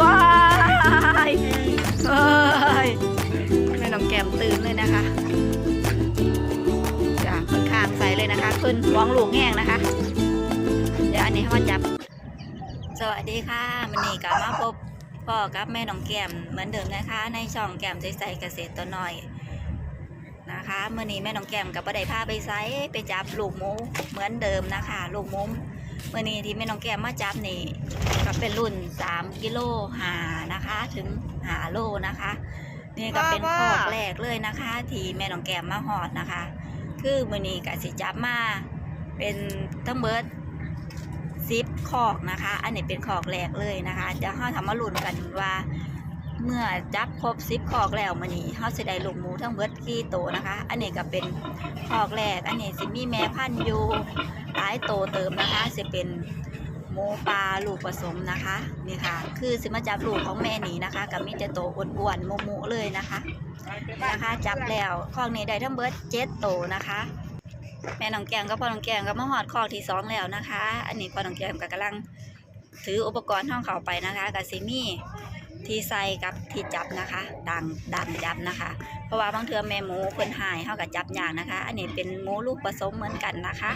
ว้ายเฮ้ยแม่น้องแก้มตื่นเลยนะคะจ้ะค่อนข้างใสเลยนะคะขึ้นหวงลูกแห้งนะคะ เดี๋ยวอันนี้ให้มาจับ สวัสดีค่ะมันนี่กลับมาพบพ่อกับแม่น้องแก้มเหมือนเดิมนะคะ ในช่องแก้มใจใสเกษตรตัวน้อยนะคะเมื่อนี้แม่น้องแก้มกับประไดพาไปไซไปจับลูกหมูเหมือนเดิมนะคะ ลูกหมู เมื่อนี้ที่แม่น้องแก้มมาจับนี่ก็เป็นรุ่น3กิโลหานะคะ ถึงหาโลนะคะ นี่ก็เป็นคอกแรกเลยนะคะ ที่แม่น้องแก้มมาหอดนะคะ คือมื่อนี้ก็สิจับมาเป็นทั้งเบิดซิปคอกนะคะ อันนี้เป็นคอกแรกเลยนะคะเดี๋ยวเราทำมาลุ้นกันว่า เมื่อจับครบซิปคอกแล้วมื่อนี้เราจะได้ลูกหมูทั้งเบิดกี่โตนะคะ อันนี้ก็เป็นคอกแรก อันนี้สิมีแม่พันธุ์อยู่หลายโตเติมนะคะจะเป็นหมูปลาลูกผสมนะคะนี่ค่ะ คือสิมาจับลูกของแม่นี้นะคะกับมีแต่โตอ้วนๆโมๆเลยนะคะนะคะจับแล้วคอกนี้ได้ทั้งเบิดเจ็ดโตนะคะแม่น้องแกงก็พ่อน้องแกงก็มาหอดคอกที่สองแล้วนะคะ อันนี้พ่อน้องแกงก็กำลังถืออุปกรณ์ห้องเขาไปนะคะกับซิมี่ ที่ใส่กับที่จับนะคะดังดังจับนะคะ เพราะว่าบางเทือแม่หมูเพิ่นหายเขากับจับยากนะคะ อันนี้เป็นหมูลูกผสมเหมือนกันนะคะ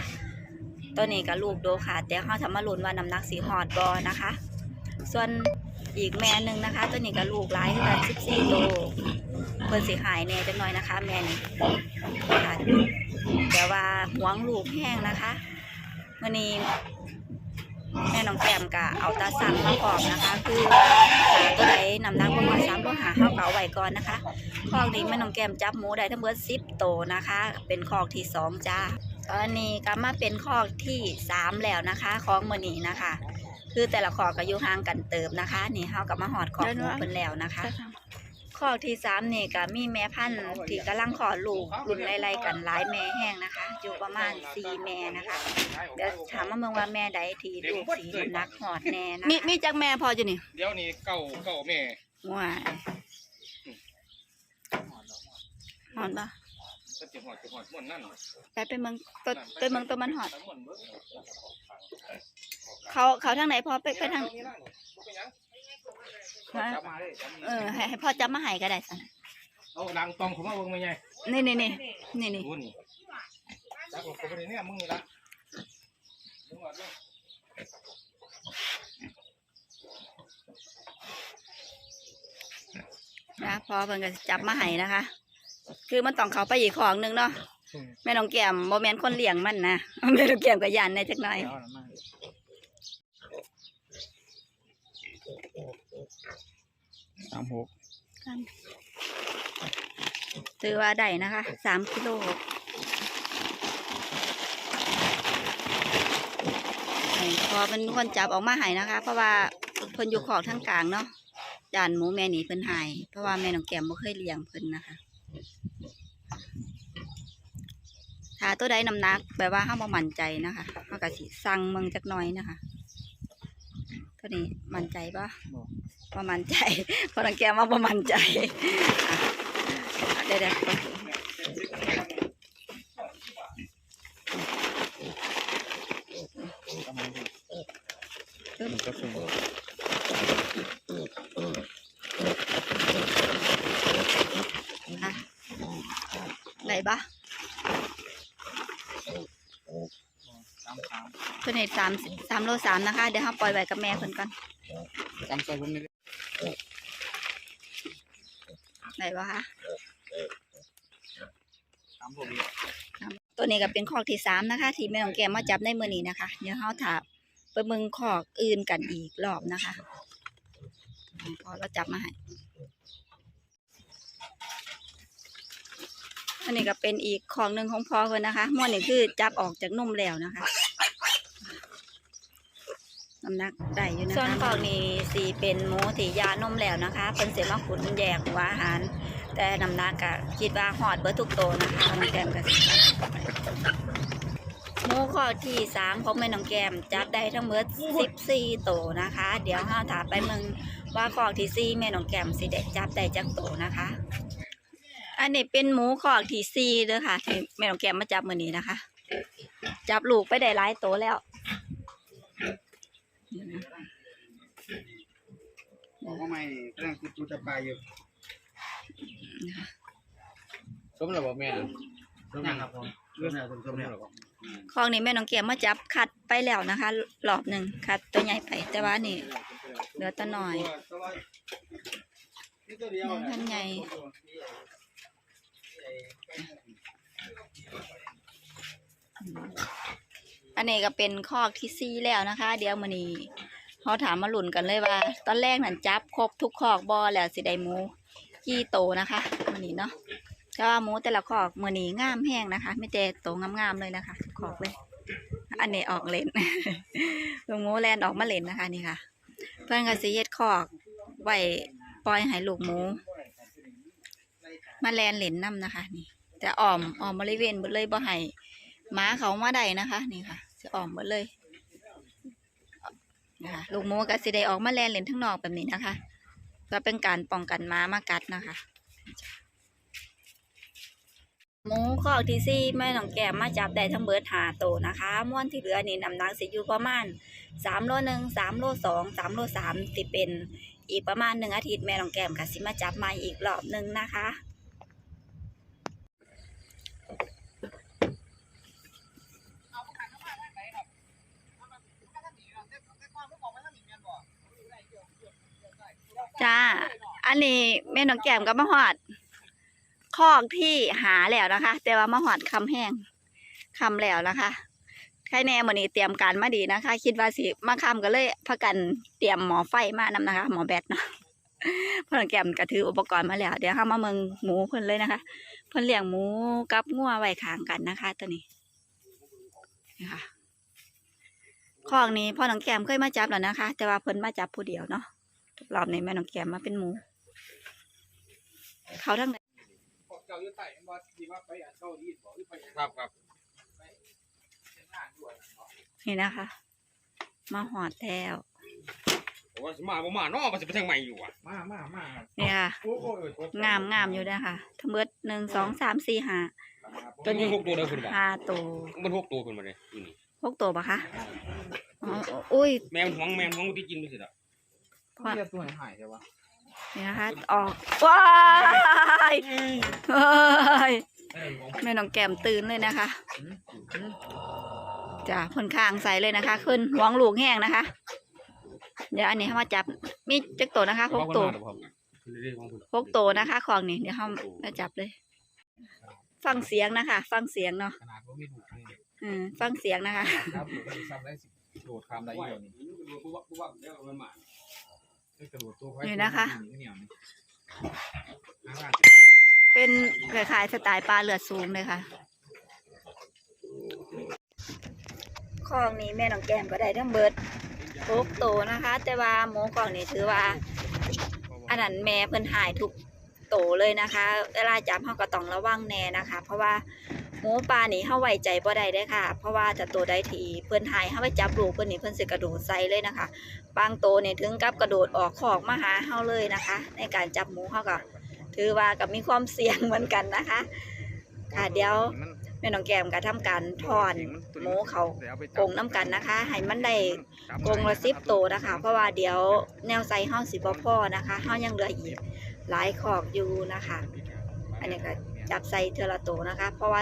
ตัวนี้กับลูกโดค่ะ แต่เขาทำมาลุนว่าน้ำหนักสีหอดบอนะคะ ส่วนอีกแม่หนึ่งนะคะ ตัวนี้กับลูกหลายคือกัน14โตวเพิ่นสิหายแน่จังหน่อยนะคะ แม่นี่แต่ว่าหวงลูกแห้งนะคะวันนี้ แม่น้องแก้มกะเอาตาสั่งมาพร้อมนะคะ คือว่าหาตัวใดนำนักประมาณสามตัวหาเข้าเก่าไว้ก่อนนะคะคอกนี้แม่น้องแก้มจับหมูได้ทั้งเบิดสิบโตนะคะ เป็นคอกที่สองจ้าตอนนี้ก็มาเป็นคอกที่สามแล้วนะคะของมือนี้นะคะ คือแต่ละคอกก็อยู่ห่างกันเติมนะคะ นี่เฮากับมาหอดคอกหมูเพิ่นแล้วนะคะ ข้อที่สามนี่ก็มีแม่พันธุ์ที่กำลังขอลูกรุ่นไล่ๆกันหลายแม่แห้งนะคะ อยู่ประมาณสี่แม่นะคะ เดี๋ยวถามมาเมืองว่าแม่ใดที่ลูกสีน้ำหนักหอดแน่นะมีมีจักแม่พอจะนี่เดี๋ยวนี้เก่าเก่าแม่ว้ายหอดปะก็จะหอดจะหอดม่วนนั่นไปไปเมืองตัวไปเมืองตัวมันหอดทั้งม่วนเบิดเขาเขาทางไหนพอไปไปทาง จับมาเลยจับเออให้ให้พ่อจับมาให้ก็ได้สันเอาดังตองเขามาเบิ่งไม่ใหญ่นี่นี่นี่นี่นี่ดูนี่จับออกไปเลยเนี่ยมึงนี่ละมึงว่าเรื่องนะพอเพิ่นก็จับมาให้นะคะ คือมันต้องเขาไปอีกของหนึงเนาะแม่น้องแก้มโมแมนคนเลี้ยงมันนะแม่น้องแก้มก็ยันในจักหน่อยสาม หกถือว่าได้นะคะสามกิโลห้พอเป็นคนจับออกมาหายนะคะ เพราะว่าเพิ่นอยู่ขอกทั้งกลางเนาะจานหมูแม่หนีเพิ่นหายเพราะว่าแม่น้องแก้มบ่เคยเลี้ยงเพิ่นนะคะถ้าตัวใดน้ำหนักแบบว่าเฮาบ่มั่นใจนะคะเฮาก็สิสั่งเมืองจักหน่อยนะคะ ตัวนี้มั่นใจปะ บ่มั่นใจพราะน้องแกมว่าบ่มั่นใจอะเดี๋ยวเดี๋ยวอะได้ปะสามสาเพิ่อนเห็ดสามสามโลสามนะคะ เดี๋ยวเราปล่อยไว้กับแม่เพิ่นก่อนสามซอยผมนี่ ได้ปะคะสามหกตัวนี้ก็เป็นคอกที่สามนะคะ ที่แม่ของแกมมาจับในมือนี้นะคะ เดี๋ยวเราถามไปเมืองคอกอื่นกันอีกรอบนะคะ พอเราจับมาให้อันนี้ก็เป็นอีกของหนึ่งของพ่อเพิ่นนะคะม้วนนี่คือจับออกจากนุ่มแล้วนะคะ น้ำหนักได้อยู่นะคะส่วนของนี้สีเป็นหมูที่ยานมแล้วนะคะเพิ่นเสียมาขุนแยกหัวอาหาร แต่น้ำหนักก็คิดว่าหอดเบิดทุกโตนะคะน้องแก้มก็สิหมูข้อที่สามของแม่น้องแก้มจับได้ทั้งหมดสิบสี่โตนะคะ เดี๋ยวห้าถามไปมืองว่าข้อที่สี่แม่น้องแก้มสิได้จับได้จักโตนะคะ อันนี้เป็นหมูข้อที่สี่เด้อค่ะที่แม่น้องแก้มมาจับมือนี้นะคะ จับลูกไปได้หลายโตแล้ว ใหม่กำลังคิดตูจะไปอยู่นะคะสมแล้วบ่แม่สมยัยังงครับผมเรื่องอะไรผมจำสมเนี่แล้ยวบ่คลองนี้แม่น้องแก้มมาจับคัดไปแล้วนะคะรอบหนึ่งคัดตัวใหญ่ไปแต่ว่านี่เหลือตัวหน่อยนี่ตัวเดียวท่านใหญ่ อันนี้ก็เป็นคอกที่ซีแล้วนะคะ เดี๋ยวมื้อนี้เขาถามมาหลุนกันเลยว่า ตอนแรกนั่นจับครบทุกคอกบอแล้วสิได้หมูกี่โตนะคะมื้อนี้เนาะแต่ว่าหมูแต่ละคอกมือนี้งามแห้งนะคะไม่แต่โตงามๆเลยนะคะทุกคอกเลย อันนี้ออกเลนลูกหมูแลนออกมาเลนนะคะนี่ค่ะ เพื่อนก็สิเฮ็ดคอกไว้ปล่อยให้ลูกหมูมาแลนเหรนนํนะคะ นี่แต่อ้อมอ้อมบริเวณเบิเลยบ่ให้หมาเขามาได้นะคะ นี่ค่ะ จะออมเบิดเลยนะคะลูกหมูก็สิได้ออกมาแลนเหรนทั้งนอกแบบนี้นะคะ ก็เป็นการป้องกันม้ามากัดนะคะหมูคอกที่ซี่แม่น้องแก้มมาจับได้ทั้งเบิดหาโตนะคะ ม้วนที่เหลือนี่น้ำหนักสิอยู่ประมาณสามโลหนึ่งสามโลสองสามโลสามติเป็นอีกประมาณหนึ่งอาทิตย์แม่น้องแก้มก็สิมาจับม่อีกรอบหนึ่งนะคะ จ้า อันนี้แม่น้องแก้มก็มาหอดคอกที่หาแล้วนะคะ แต่ว่ามาหอดคำแห้งคำแล้วนะคะใครแน่มื้อนี้เตรียมการมาดีนะคะ คิดว่าสิมาคำก็เลยพากันเตรียมหมอไฟมานำนะคะ หมอแบตเนาะเพิ่นแก้มก็ถืออุปกรณ์มาแล้ว เดี๋ยวเฮามาเมืองหมูเพิ่นเลยนะคะเพิ่นเลี้ยงหมูกับงัวไว้ขางกันนะคะ ตัวนี้นี่ค่ะคอกนี้พ่อน้องแก้มเคยมาจับแล้วนะคะ แต่ว่าเพิ่นมาจับผู้เดียวเนาะ รอบนี้แม่น้องแก้มมาเป็นหมู เขาทั้งเจ้าอยู่ใต้ว่าดีว่าไปอะเจ้าดีบ่หรือไปครับครับเป็นงานด้วยนี่นะคะ มาหอดแล้วผมว่าสิมาบ่มาเนาะมันสิไปทางใหม่อยู่อะมามามานี่ค่ะโอ้โหงามงามอยู่นะคะทั้งเบิดหนึ่งสองสามสี่ห้าตัวนี้มันหกตัวเด้อคุณบ่ห้าตัวมันหกตัวคุณบ่เนี่ยอยู่นี่หกตัวปะคะอ๋ออุ้ยแม่มันหวงแม่มันหวงที่กินไม่สิล่ะ พ่อเรียกตัวหายใช่ปะนี่นะคะออกว้ายเฮ้ยแม่น้องแก้มตื่นเลยนะคะจ้ะพ่นข้างใส่เลยนะคะ ขึ้นหวงลูกแห้งนะคะ เดี๋ยวอันนี้เขามาจับมีจักตัวนะคะหกตัวเรื่อยๆของคุณหกตัวนะคะของนี่เดี๋ยวเขามาจับเลย ฟังเสียงนะคะ ฟังเสียงเนาะขนาดว่าไม่ถูกเลยอืมฟังเสียงนะคะ นี่ปุ๊บปุ๊บปุ๊บเดี๋ยวมันมาได้กระโดดตัวไว้นี่นะคะ เป็นคล้ายๆสไตล์ปลาเลือดสูงเลยค่ะคลองนี้แม่น้องแก้มก็ได้ทั้งเบิดหกตัวนะคะ แต่ว่าหมูคลองนี้ถือว่า อันนั้นแม่เพิ่นหายทุกโตเลยนะคะ เวลาจับเขาก็ต้องระวังแน่นะคะ เพราะว่า หมูปลานี่เฮาไว้ใจบ่ได้เด้ค่ะ เพราะว่าถ้าตัวใดทีเพิ่อนหายเฮาไปจับลูกเพิ่อนนี่เพิ่อนสิกระโดดใส่เลยนะคะ บางโตนี่ยถึงกับกระโดดออกคอกมาหาเฮาเลยนะคะ ในการจับหมูเฮาก็ถือว่ากับมีความเสี่ยงเหมือนกันนะคะค่ะเดี๋ยวแม่น้องแก้มก็ทำการถอนหมูเขากงน้ำกันนะคะให้มันได้กงละสิบโตนะคะ เพราะว่าเดี๋ยวแนวไซเฮาสิบ่พอนะคะเฮายังเหลืออีกหลายขอกอยู่นะคะ อันนี้ก็จับใส่เทอละโตนะคะ เพราะว่า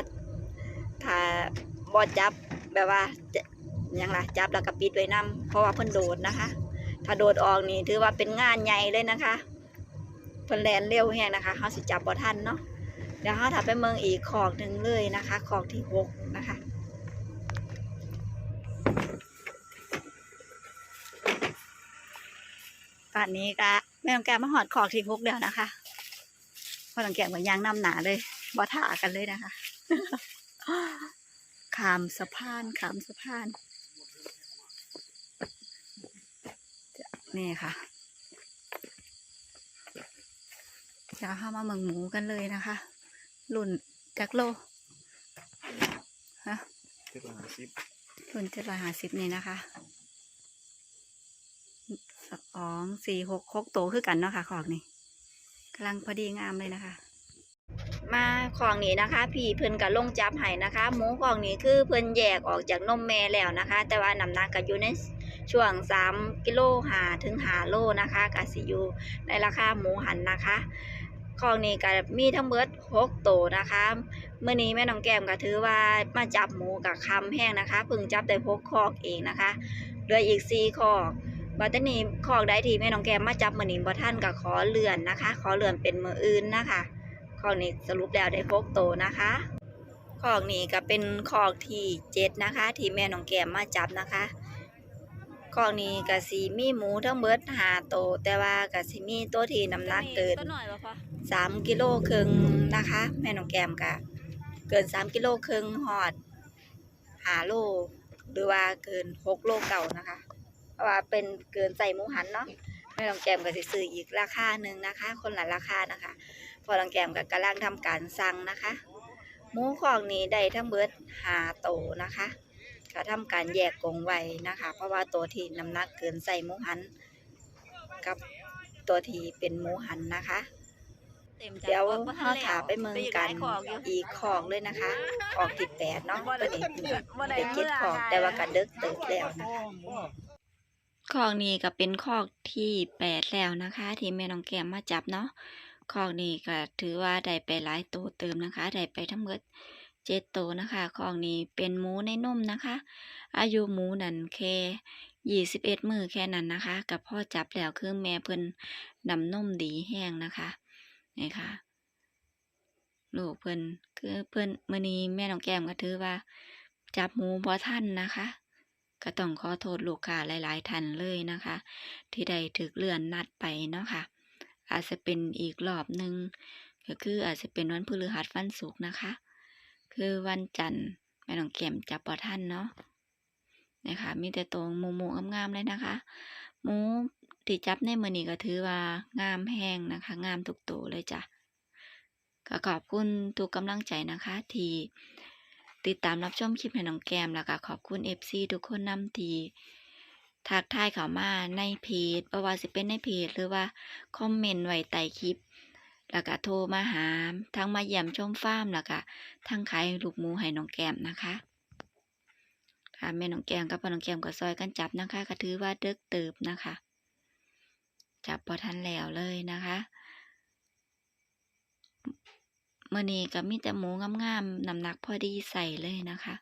ถ้าบ่จับแบบว่าจะยังล่ะจับแล้วก็ปิดไว้นํเพราะว่าเพิ่นโดดนะคะ ถ้าโดดออกนี่ถือว่าเป็นงานใหญ่เลยนะคะเพิ่นแลนเร็วแฮงนะคะเฮาสิจับบ่ทันเนาะเดี๋ยวเฮาถ้าไปเมืองอีกขอกหนึ่งเลยนะคะขอกที่หกนะคะป่านนี้ก็แม่ต้องแกมาหอดขอกที่พุกเดียวนะคะพอต้องแกเหมือนยางนำหนาเลยบ่ถ่ากันเลยนะคะ ขามสะพานขามสะพานนี่ค่ะจะเข้ามาเมืองหมูกันเลยนะคะรุ่นจักโลฮะเจ็ดร้อยห้าสิบรุ่นเจ็ดร้อยห้าสิบนี่นะคะสองสี่หกหกโตวคือกันเนาะค่ะของนี่กำลังพอดีงามเลยนะคะ มาของนี้นะคะ พี่เพิ่นกับลงจับให้นะคะ หมูของนี้คือเพิ่นแยกออกจากนมแม่แล้วนะคะ แต่ว่าน้ำหนักก็อยู่ในช่วง 3 กิโลหาถึงหาโลนะคะกสิอยูในราคาหมูหันนะคะของนี้ก็มีทั้งเบิด6โตนะคะเมื่อนี้แม่น้องแก้มก็ถือว่ามาจับหมูกับคำแห้งนะคะเพิ่งจับได้พกคอกเองนะคะเหลืออีก4คอกบัดนี้คอกใดที่แม่น้องแก้มมาจับมื้อนี้บ่ท่านก็ขอเลื่อนนะคะ ขอเลื่อนเป็นมืออื่นนะคะ คอกนี้สรุปแล้วได้พกโตวนะคะคอกนี้ก็เป็นคอกที่เจ็ดนะคะ ที่แม่น้องแก้มมาจับนะคะคอกนี้ก็สิมีหมูทั้งเบิดห้าโตวแต่ว่าก็สิมีตัวที่น้ำหนักเกินสามกิโลครึ่งนะคะ แม่น้องแก้มก็เกินสามกิโลครึ่งหอดหาโลหรือว่าเกินหกโลเก่านะคะ เพราะว่าเป็นเกินใส่หมูหันเนาะ แม่น้องแก้มก็สิซื้ออีกราคาหนึ่งนะคะ คนละราคานะคะ พอน้องแก้มก็กำลังทำการสั่งนะคะหมูของนี้ได้ทั้งเบิดหาโตวนะคะก็ทำการแยกกรงไว้นะคะ เพราะว่าตัวที่น้ำหนักเกินใส่หมูหัน กับตัวที่เป็นหมูหันนะคะเดี๋ยวเราถาไปเมืองกันอีกของเลยนะคะขอกที่แปดเนาะตัวนี้ได้เจ็ดของแต่ว่ากันเลิกเติบแล้วนะคะ คอกนี้ก็เป็นคอกที่แปดแล้วนะคะ ที่แม่น้องแก้มมาจับเนาะคอกนี้ก็ถือว่าได้ไปหลายตัวเติมนะคะได้ไปทั้งหมดเจ็ดตัวนะคะคอกนี้เป็นหมูในนมนะคะ อายุหมูนั่นแค่ยี่สิบเอ็ดมือแค่นั้นนะคะกับพ่อจับแล้วคือแม่เพิ่นนำนมดีแห้งนะคะนี่ค่ะลูกเพิ่นคือเพิ่นมื้อนี้แม่น้องแก้มก็ถือว่า จับหมูบ่ทันนะคะ ก็ต้องขอโทษลูกค้าหลายๆท่านเลยนะคะ ที่ได้ถึกเลื่อนนัดไปเนาะค่ะ อาจจะเป็นอีกรอบหนึ่งก็คืออาจจะเป็นวันพฤหัสวันศุกร์นะคะ คือวันจันทร์แม่น้องแก้มจับบ่ทันเนาะนะคะมีแต่ตัวหมูหมูงามๆเลยนะคะหมูที่จับในมือนี้ก็ถือว่างามแห้งนะคะ งามทุกตัวเลยจ้ะก็ขอบคุณทุกกำลังใจนะคะ ที่ ติดตามรับชมคลิปให้น้องแกมแล้วก็ขอบคุณ FC ทุกคนนำทีทักทายเข้ามาในเพจบ่ว่าสิเป็นในเพจหรือว่าคอมเมนต์ไว้ใต้คลิป แล้วก็โทรมาหาทั้งมาเยี่ยมชมฟาร์มแล้วก็ทั้งขายลูกหมูให้น้องแกมนะคะค่ะแม่น้องแกมกับพ่อน้องแกมก็ซอยกันจับนะคะก็ถือว่าเดึกเติบนะคะ จับพอทันแล้วเลยนะคะเมื่อนี้ก็มีแต่หมูงามๆน้ำหนักพอดีใส่เลยนะคะ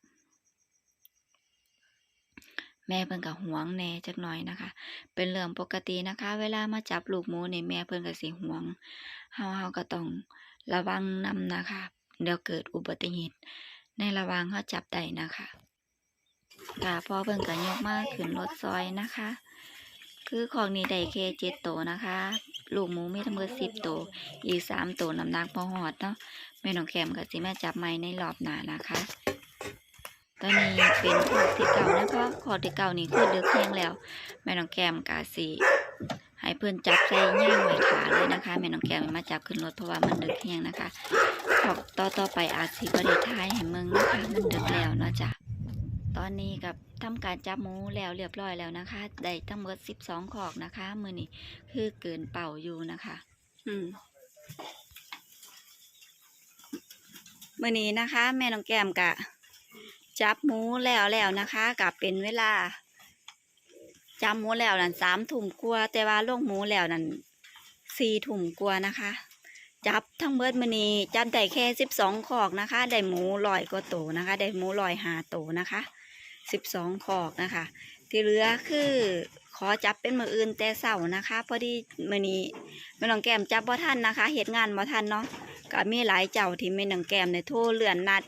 แม่เพิ่นก็หวงแหน่จักหน่อยนะคะ เป็นเรื่องปกตินะคะ เวลามาจับลูกหมูในแม่เพิ่นก็สิหวงเฮาเฮาก็ต้องระวังนำนะคะ เดี๋ยวเกิดอุบัติเหตุในระว่างเฮาจับได้นะคะค่ะพอเพิ่นก็ยกมากขึ้นรถซอยนะคะ คือของนี้ได้แค่เจ็ดตัวนะคะ ลูกหมูมีทั้งหมดสิบตัวอีกสามตัวน้ำหนักพอหอดเนาะแม่น้องแคมก็สิมาจับไม้ในรอบหนานะคะ ตอนนี้เป็นขอดที่เก่านะคะขอดที่เก่านี่คือเดือกแห้งแล้ว แม่น้องแก้มกาสิให้เพื่อนจับใส่ย่างไว้ขาเลยนะคะแม่น้องแก้มมาจับขึ้นรถเพราะว่ามันเดือกแห้งนะคะขอบต่อต่อไปอาจสิบริท้ายให้เมืองนะคะมันเดือกแล้วเนาะจ้ะ ตอนนี้กับทำการจับหมูแล้วเรียบร้อยแล้วนะคะ ได้ทั้งหมดสิบสองขอกนะคะ มือนี้คือเกินเป่าอยู่นะคะ อืมมือนี้นะคะ แม่น้องแก้มกะ จับหมูแล้วแล้วนะคะกับเป็นเวลา จับหมูแล้วนั่นสามถุ่มกลัวาแต่ว่าลงหมูแล้วนั่นสี่ถุ่มกลัวานะคะ จับทั้งเบิดมือนี้จับได้แค่สิบสองขอกนะคะ ได้หมูลอยกว่าโตวนะคะ ได้หมูลอยหาโตวนะคะ สิบสองขอกนะคะ ที่เหลือคือขอจับเป็นมืออื่นแต่เสานะคะ พอดีมือนี้แม่น้องแก้มจับบ่ทันนะคะเหตุงานบ่ทันเนาะก็มีหลายเจ้าที่แม่น้องแก้มในโทรเลื่อนนัด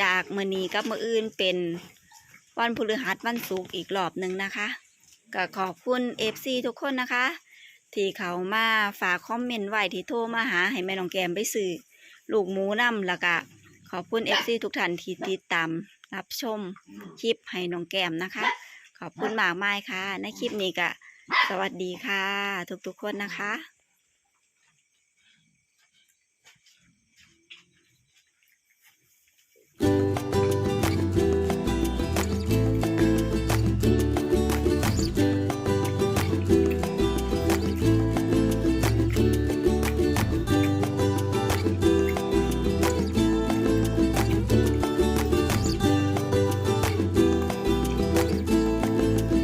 จากมือนี้กับมืออื่นเป็นวันพฤหัสวันศุกร์อีกรอบหนึ่งนะคะก็ขอบคุณเอฟซีทุกคนนะคะ ที่เขามาฝากคอมเมนต์ไว้ที่โทรมาหาให้แม่น้องแกมไปซื้อลูกหมูน้ำล้วก็ขอบคุณเอฟซีทุกท่านที่ติดตาม รับชมคลิปให้น้องแก้มนะคะ ขอบคุณมากมายค่ะ ในคลิปนี้ก็สวัสดีค่ะ ทุกๆคนนะคะ